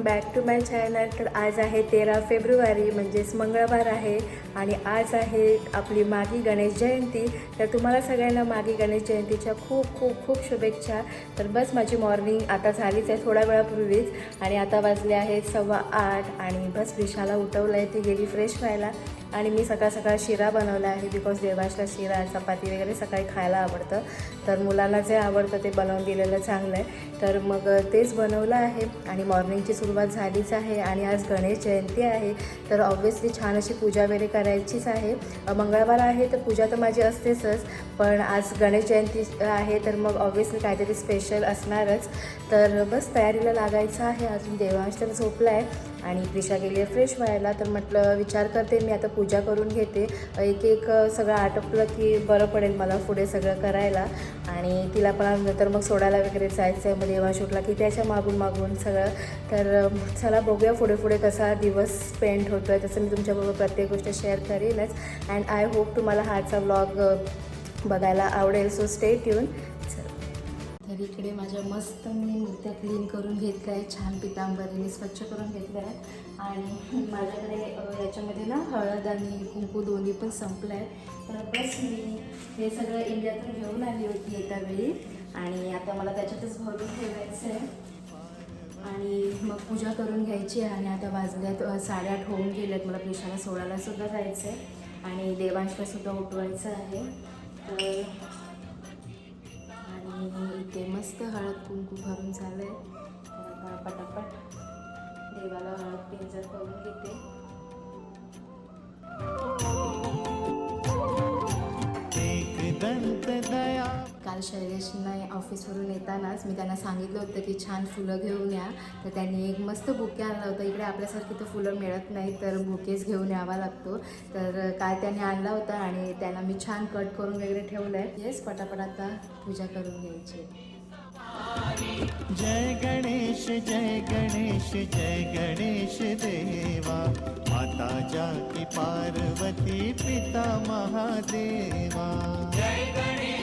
Welcome back to my channel तर आज आहे तेरा फेब्रुवारी म्हणजेच मंगळवार आहे. आणि आज आहे आपली मागी गणेश जयंती. तर तुम्हाला सगळ्यांना मागी गणेश जयंतीच्या खूप खूप खूप शुभेच्छा. तर बस माझी मॉर्निंग आता झालीच आहे थोड्या वेळापूर्वीच. आणि आता वाजले आहेत सव्वा आठ आणि बस विशाला उठवलं आहे ती गेली फ्रेश व्हायला. आणि मी सकाळ सकाळ शिरा बनवला आहे बिकॉज देवाशला शिरा चपाती वगैरे सकाळी खायला आवडतं. तर मुलांना जे आवडतं ते बनवून दिलेलं चांगलं आहे. तर मग तेच बनवलं आहे आणि मॉर्निंगची सुरुवात झालीच आहे. आणि आज गणेश जयंती आहे. तर ऑब्व्हियसली छान अशी पूजा वगैरे करायचीच आहे. मंगळवार आहे तर पूजा तर माझी असतेच पण आज गणेश जयंती आहे तर मग ऑब्व्हियसली काहीतरी स्पेशल असणारच. तर बस तयारीला लागायचं आहे. अजून देवांश तर झोपला आहे आणि प्रिशा गेली आहे फ्रेश व्हायला. तर म्हटलं विचार करते मी आता पूजा करून घेते. एक एक सगळं आटपलं की बरं पडेल मला पुढे सगळं करायला. आणि तिला पण नंतर मग सोडायला वगैरे जायचं आहे मग देवा शूटला की त्याच्या मागून मागून सगळं. तर चला बघूया पुढे पुढे कसा दिवस स्पेंड होतो आहे तसं मी तुमच्याबरोबर प्रत्येक गोष्ट शेअर करेनच अँड आय होप तुम्हाला हाचा व्लॉग बघायला आवडेल. सो स्टे ट्यून तर इकडे माझ्या मस्त मी मूर्त्या क्लीन करून घेतल्या आहे छान पितांबरीने स्वच्छ करून घेतल्या. आहे आणि माझ्याकडे याच्यामध्ये ना हळद आणि कुंकू दोन्ही पण संपलं आहे तर बस मी हे सगळं इंडियातून घेऊन आली होती एका वेळी आणि आता मला त्याच्यातच भरून ठेवायचं आहे आणि मग पूजा करून घ्यायची आहे आणि आता वाजल्यात साडेआठ होऊन गेल्यात मला प्रिशाला सोडायला सुद्धा जायचं आहे आणि देवांशला सुद्धा उठवायचं आहे. तर इथे मस्त हळद कुंकू भरून झालं आहे तर आता पटापट देवाला हळद पिंजर करून घेते. काल शैलेशना ऑफिसवरून येतानाच मी त्यांना सांगितलं होतं की छान फुलं घेऊन या. तर त्यांनी एक मस्त बुके आणला होता. इकडे आपल्यासारखी तर फुलं मिळत नाही तर बुकेच घेऊन यावा लागतो. तर काय त्याने आणला होता आणि त्यांना मी छान कट करून वगैरे ठेवलं आहे येस पटापट आता पूजा करून घ्यायची. जय गणेश जय गणेश जय गणेश देवा. माता जाकी पार्वती पिता महादेवा. अंधन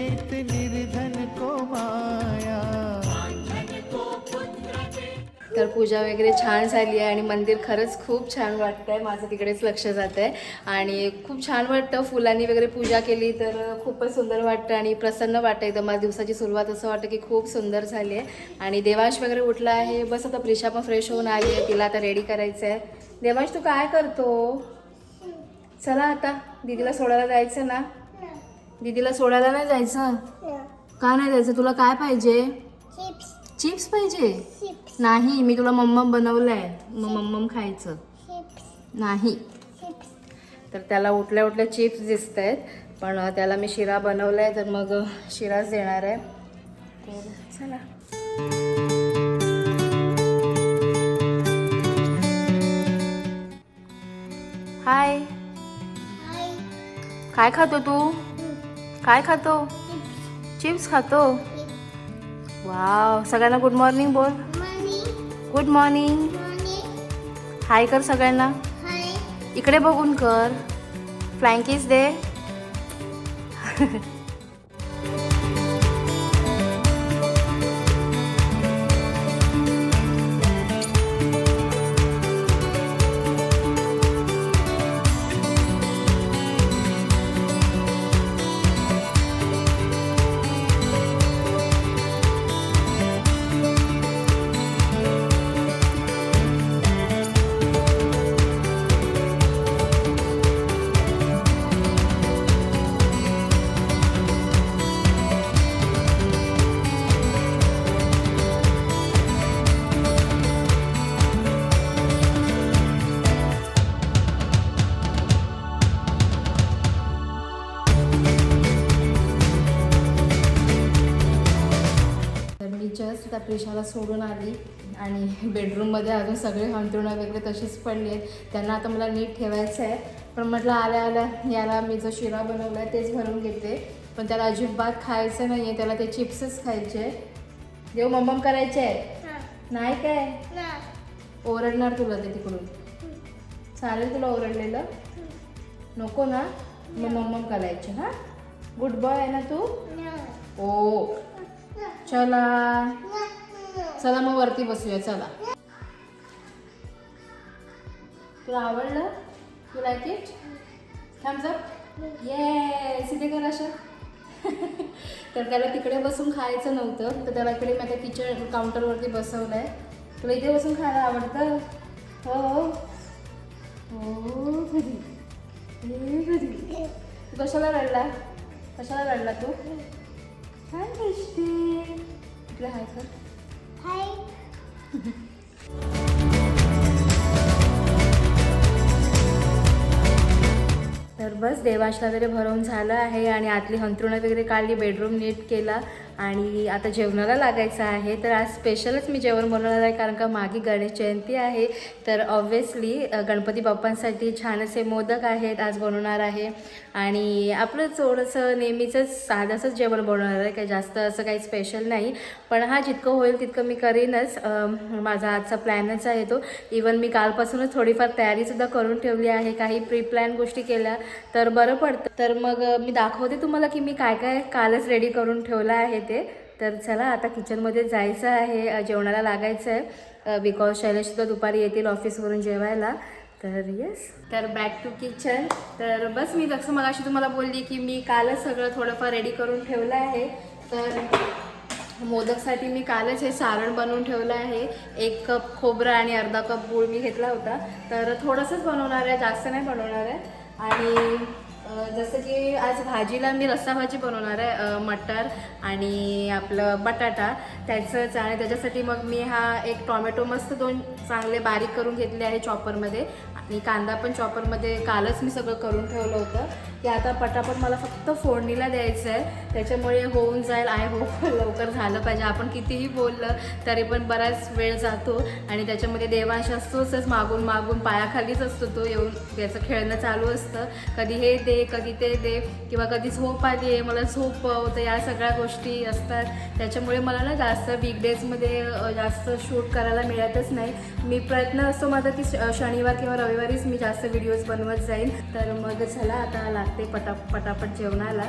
देत निर्धन को माया। तर पूजा वगैरे छान झाली आहे आणि मंदिर खरंच खूप छान वाटतं आहे माझं तिकडेच लक्ष जात आहे आणि खूप छान वाटतं फुलांनी वगैरे पूजा केली तर खूपच सुंदर वाटतं आणि प्रसन्न वाटतं. एकदम माझ्या दिवसाची सुरुवात असं वाटतं की खूप सुंदर झाली आहे. आणि देवांश वगैरे उठला आहे. बस आता प्रिशा पण फ्रेश होऊन आली आहे. तिला आता रेडी करायचं आहे देवांश तू काय करतो? चला आता. दीदीला सोडायला जायचं ना? दीदीला सोडायला नाही जायचं? का नाही जायचं? तुला काय पाहिजे? चिप्स. चिप्स पाहिजे? नाही मी तुला मम्मम बनवलंय. मग मम्मम खायचं. नाही. तर त्याला उठल्या उठल्या चिप्स दिसत आहेत पण त्याला मी शिरा बनवलाय तर मग शिराच देणार आहे. तर चला. हाय. काय खातो तू? काय खातो? चिप्स खातो? वाव सगळ्यांना गुड मॉर्निंग बोल. गुड मॉर्निंग हाय कर सगळ्यांना. इकडे बघून कर. फ्लँकीज दे प्रिशाला सोडून आली आणि बेडरूममध्ये अजून सगळे हंतरुणं वगैरे तशीच पडली. आहेत त्यांना आता मला नीट ठेवायचं आहे पण म्हटलं आल्या आल्या याला मी जो शिरा बनवला आहे तेच भरून घेते. पण त्याला अजिबात खायचं नाही आहे त्याला ते चिप्सच खायचे. देव मम्मम करायचे. आहे नाही काय? ओरडणार तुला ते तिकडून. चालेल तुला ओरडलेलं? नको ना. मग मम्मम करायचे हां? गुड बॉय आहे ना तू? ओ चला. चला मग वरती बसूया चला. तुला आवडलं? तू लाईक इट थम्स अप ये इथे कर अशा. तर त्याला तिकडे बसून खायचं नव्हतं तर त्याला इकडे मी आता किचन काउंटरवरती बसवलं आहे तुला इथे बसून खायला आवडतं? हो हो. हो तू कशाला रडला? कशाला रडला तू? छान दिसते? इकडे हाय कर तर बस देवाशला वगैरे भरवून झालं आहे आणि आतली हंतरुणं वगैरे काढली बेडरूम नीट केला. आणि आता जेवणाला लागायचं आहे तर आज स्पेशलच मी जेवण बनवणार आहे कारण का मागे गणेश जयंती आहे. तर ऑब्व्हियसली गणपती बाप्पांसाठी छान असे मोदक आहेत आज बनवणार आहे. आणि आपलं थोडंसं नेहमीचंच साधंसंच जेवण बनवणार आहे काही जास्त असं काही स्पेशल नाही. पण हा जितकं होईल तितकं मी करीनच. माझा आजचा प्लॅनच आहे तो. इवन मी कालपासूनच थोडीफार तयारीसुद्धा करून ठेवली आहे. काही प्री प्लॅन गोष्टी केल्या तर बरं पडतं. तर मग मी दाखवते तुम्हाला की मी काय काय कालच रेडी करून ठेवलं आहे. ते तर चला आता किचनमध्ये जायचं आहे. जेवणाला लागायचं आहे बिकॉज शैलेशसुद्धा दुपारी येतील ऑफिसवरून जेवायला. तर येस तर बॅक टू किचन तर बस मी जसं मगाशी तुम्हाला बोलली की मी कालच सगळं थोडंफार रेडी करून ठेवलं आहे. तर मोदकसाठी मी कालच हे सारण बनवून ठेवलं आहे. एक कप खोबरं आणि अर्धा कप गूळ मी घेतला होता. तर थोडंसंच बनवणार आहे जास्त नाही बनवणार आहे. आणि जसं की आज भाजीला मी रस्सा भाजी बनवणार आहे मटर आणि आपलं बटाटा. त्याचंच आणि त्याच्यासाठी मग मी हा एक टॉमॅटो मस्त दोन चांगले बारीक करून घेतले आहे चॉपरमध्ये आणि कांदा पण चॉपरमध्ये कालच मी सगळं करून ठेवलं होतं. की आता पटापट मला फक्त फोडणीला द्यायचं आहे त्याच्यामुळे होऊन जाईल. आय होप लवकर झालं पाहिजे. आपण कितीही बोललं तरी पण बराच वेळ जातो. आणि त्याच्यामध्ये देवांश असतोच. मागून मागून पायाखालीच असतो तो. येऊन त्याचं खेळणं चालू असतं. कधी हे दे कधी ते दे किंवा कधी झोप आली आहे मला झोप तर या सगळ्या गोष्टी असतात. त्याच्यामुळे मला ना जास्त वीकडेजमध्ये जास्त शूट करायला मिळतच नाही. मी प्रयत्न असतो माझा की श- शनिवार किंवा रविवार रविवारीच मी जास्त व्हिडिओज बनवत जाईन. तर मग चला आता लागते पटा पटापट जेवणाला.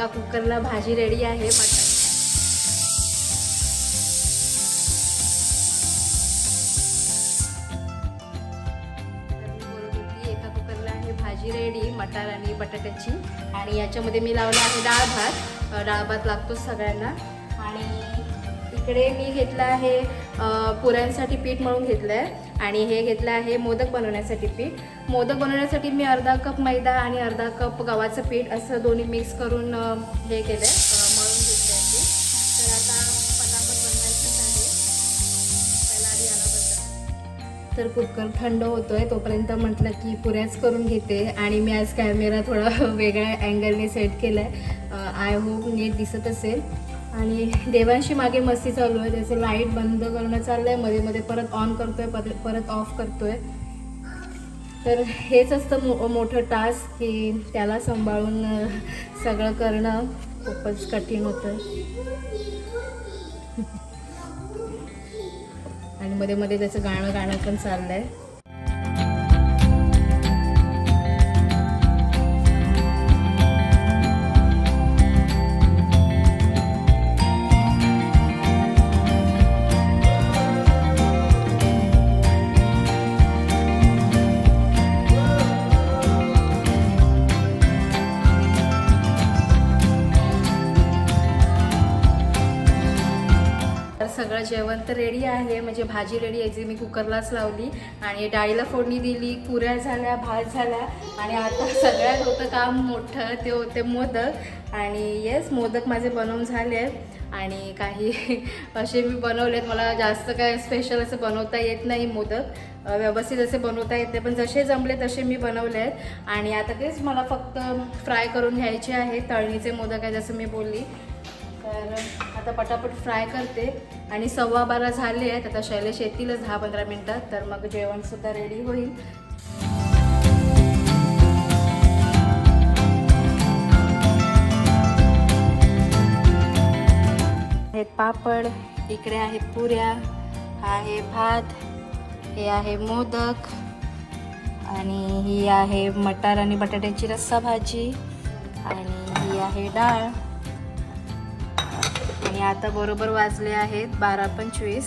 एका कुकरला भाजी रेडी आहे मट एका कुकरला आहे भाजी रेडी मटार आणि बटाट्याची. आणि याच्यामध्ये मी लावला आहे डाळ भात. डाळ भात लागतोच सगळ्यांना. आणि इकडे मी घेतलं आहे पुऱ्यांसाठी पीठ मळून घेतलं आहे आणि हे घेतलं आहे मोदक बनवण्यासाठी पीठ. मोदक बनवण्यासाठी मी अर्धा कप मैदा आणि अर्धा कप गव्हाचं पीठ असं दोन्ही मिक्स करून हे केलं आहे मळून घेतलं आहे पीठ. तर आता पटापट बनवायचंच आहे. पहिला आधी याला तर कुकर थंड होतोय तोपर्यंत म्हटलं की पुऱ्याच करून घेते आणि मी आज कॅमेरा थोडा वेगळ्या अँगलने सेट केला आहे आय होप नीट दिसत असेल. आणि देवांशी मागे मस्ती चालू आहे. त्याचं लाइट बंद करणं चाललं आहे मध्ये मध्ये परत ऑन करतोय परत परत ऑफ करतोय. तर हेच असतं मो मोठं टास्क की त्याला सांभाळून सगळं करणं खूपच कठीण होतं. आणि मध्ये मध्ये त्याचं गाणं गाणं पण चाललंय. आहे तर रेडी आहे. म्हणजे भाजी रेडी आहे. जी मी कुकरलाच लावली. आणि डाळीला फोडणी दिली. पुऱ्या झाल्या भात झाला. आणि आता सगळ्यात होतं काम मोठं. ते होते मोदक. आणि येस मोदक माझे बनवून झाले. आणि काही असे मी बनवलेत. मला जास्त काय स्पेशल असं बनवता येत नाही मोदक. व्यवस्थित असे बनवता येते. पण जसे जमले तसे मी बनवले आहेत आणि आता तेच मला फक्त फ्राय करून घ्यायचे आहे. तळणीचे मोदक आहे जसं मी बोलली. तर आता पटापट फ्राय करते. आणि सव्वा बारा झाले आहेत. आता शैलेश येतीलच दहा पंधरा मिनटात तर मग जेवणसुद्धा रेडी होईल. हे पापड इकडे आहे पुऱ्या हा आहे भात हे आहे मोदक आणि ही आहे मटार आणि बटाट्याची रस्सा भाजी आणि ही आहे डाळ. आणि आता बरोबर वाजले आहेत बारा पंचवीस.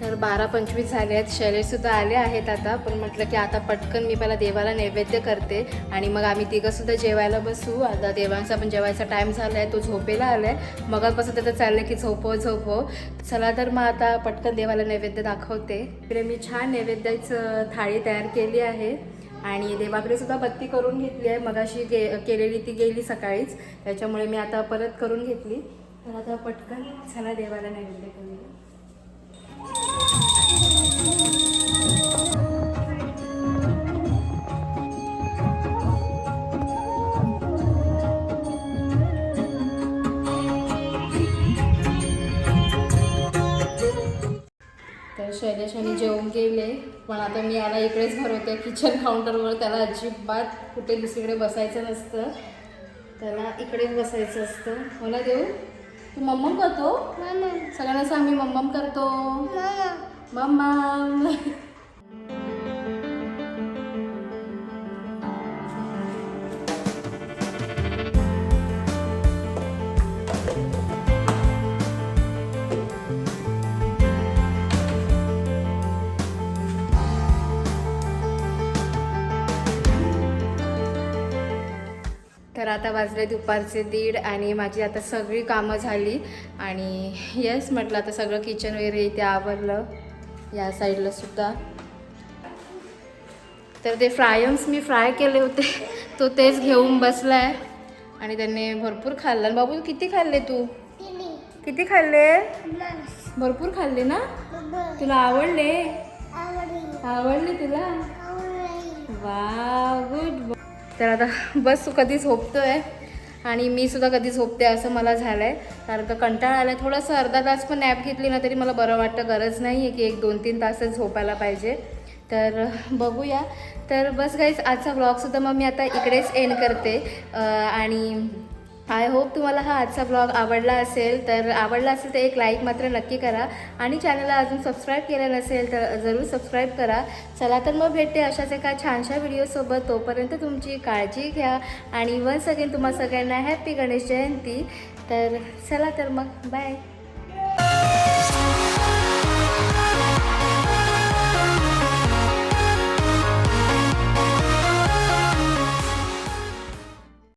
तर बारा पंचवीस झाले आहेत. शैलेशसुद्धा आले आहेत आता. पण म्हटलं की आता पटकन मी पहिला देवाला नैवेद्य करते. आणि मग आम्ही तिघंसुद्धा जेवायला बसू. आता देवांचा पण जेवायचा टाईम झाला आहे तो झोपेला आला आहे मगापासून त्याचं चाललं की झोपव झोपव. चला तर मग आता पटकन देवाला नैवेद्य दाखवते. इकडे मी छान नैवेद्याचं थाळी तयार केली आहे. आणि देवाकडे सुद्धा बत्ती करून घेतली आहे. मगाशी गे केलेली ती गेली सकाळीच. त्याच्यामुळे मी आता परत करून घेतली. तर आता पटकन चला देवाला नैवेद्य करूया. तर शैलेश आणि जेवून गेले पण आता मी याला इकडेच भरवते. किचन काउंटरवर त्याला अजिबात कुठे दुसरीकडे बसायचं नसतं. त्याला इकडेच बसायचं असतं. हो मला देऊ? तू मम्मम करतो? सगळ्यांना सांग मी मम्मम करतो. मम्मा तर आता वाजले दुपारचे दीड आणि माझी आता सगळी कामं झाली. आणि येस म्हटलं आता सगळं किचन वगैरे इथे आवरलं. या साईडला सुद्धा. तर ते फ्रायम्स मी फ्राय केले होते. तो तेच घेऊन बसलाय. आणि त्याने भरपूर खाल्लं. आणि बाबू किती खाल्ले तू. किती खाल्ले. भरपूर खाल्ले ना. तुला आवडले. आवडले. तुला. वा गुड तर आता बस कधी झोपतो आहे आणि मी सुद्धा कधी झोपते असं मला झालं आहे कारण का कंटाळा आला आहे थोडंसं अर्धा तास पण नॅप घेतली ना तरी मला बरं वाटतं. गरज नाही आहे की एक दोन तीन तासच झोपायला पाहिजे. तर बघूया. तर बस गाईज आजचा ब्लॉगसुद्धा मग मी आता इकडेच एंड करते. आणि आय होप तुम्हाला हा आजचा ब्लॉग आवडला असेल तर आवडला असेल तर एक लाईक मात्र नक्की करा. आणि चॅनलला अजून सबस्क्राईब केलं नसेल तर जरूर सबस्क्राईब करा. चला तर मग भेटते अशाच एका छानशा व्हिडिओसोबत तोपर्यंत तुमची काळजी घ्या. आणि वन्स अगेन तुम्हा सगळ्यांना हॅपी गणेश जयंती. तर चला तर मग बाय